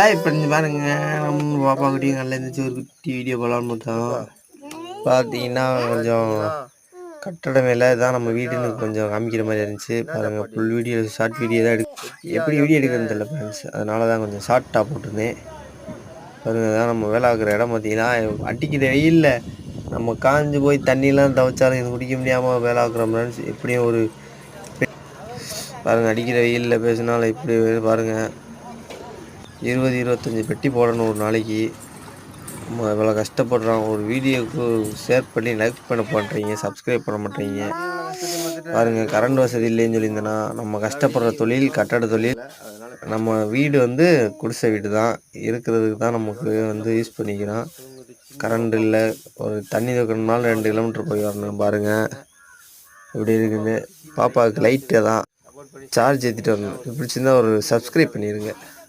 Like பண்ணி பாருங்க. நம்ம பாப்பா குட்டியும் நல்லா இருந்துச்சு ஒரு குட்டி வீடியோ போகலான்னு பார்த்தோம். பார்த்தீங்கன்னா கொஞ்சம் கட்டட மேலே தான் நம்ம வீடுன்னு கொஞ்சம் காமிக்கிற மாதிரி இருந்துச்சு. பாருங்க ஃபுல் வீடியோ ஷார்ட் வீடியோ தான் எடுக்க எப்படி வீடியோ எடுக்கிறது தெரியல ஃப்ரெண்ட்ஸ் அதனால தான் கொஞ்சம் ஷார்ட்டாக போட்டிருந்தேன். பாருங்க தான் நம்ம வேலை ஆகுற இடம். பார்த்தீங்கன்னா அடிக்கிற வெயில்ல நம்ம காஞ்சு போய் தண்ணியெலாம் தவச்சாலும் இது குடிக்க முடியாமல் வேலை ஆக்குறோம் ஃப்ரெண்ட்ஸ் எப்படியும் ஒரு பாருங்கள் அடிக்கிற வெயிலில் பேசினாலும் இப்படி பாருங்கள் இருபது இருபத்தஞ்சி பெட்டி போடணும் ஒரு நாளைக்கு. நம்ம இவ்வளோ கஷ்டப்படுறோம். ஒரு வீடியோக்கு ஷேர் பண்ணி லைக் பண்ண பண்ணுறீங்க சப்ஸ்கிரைப் பண்ண மாட்டீங்க. பாருங்கள் கரண்ட் வசதி இல்லைன்னு சொல்லியிருந்தேன்னா நம்ம கஷ்டப்படுற தொழில் கட்டட தொழில் நம்ம வீடு வந்து குடிசை வீடு தான். இருக்கிறதுக்கு தான் நமக்கு வந்து யூஸ் பண்ணிக்கிறோம். கரண்ட் இல்லை ஒரு தண்ணி தூக்கணும்னாலும் ரெண்டு கிலோமீட்டர் போய் வரணும் பாருங்கள் இப்படி இருக்குது பாப்பாவுக்கு லைட்டு தான். சார்ஜ் ஏற்றிட்டு வரணும். பிடிச்சிருந்தா ஒரு சப்ஸ்கிரைப் பண்ணிடுங்க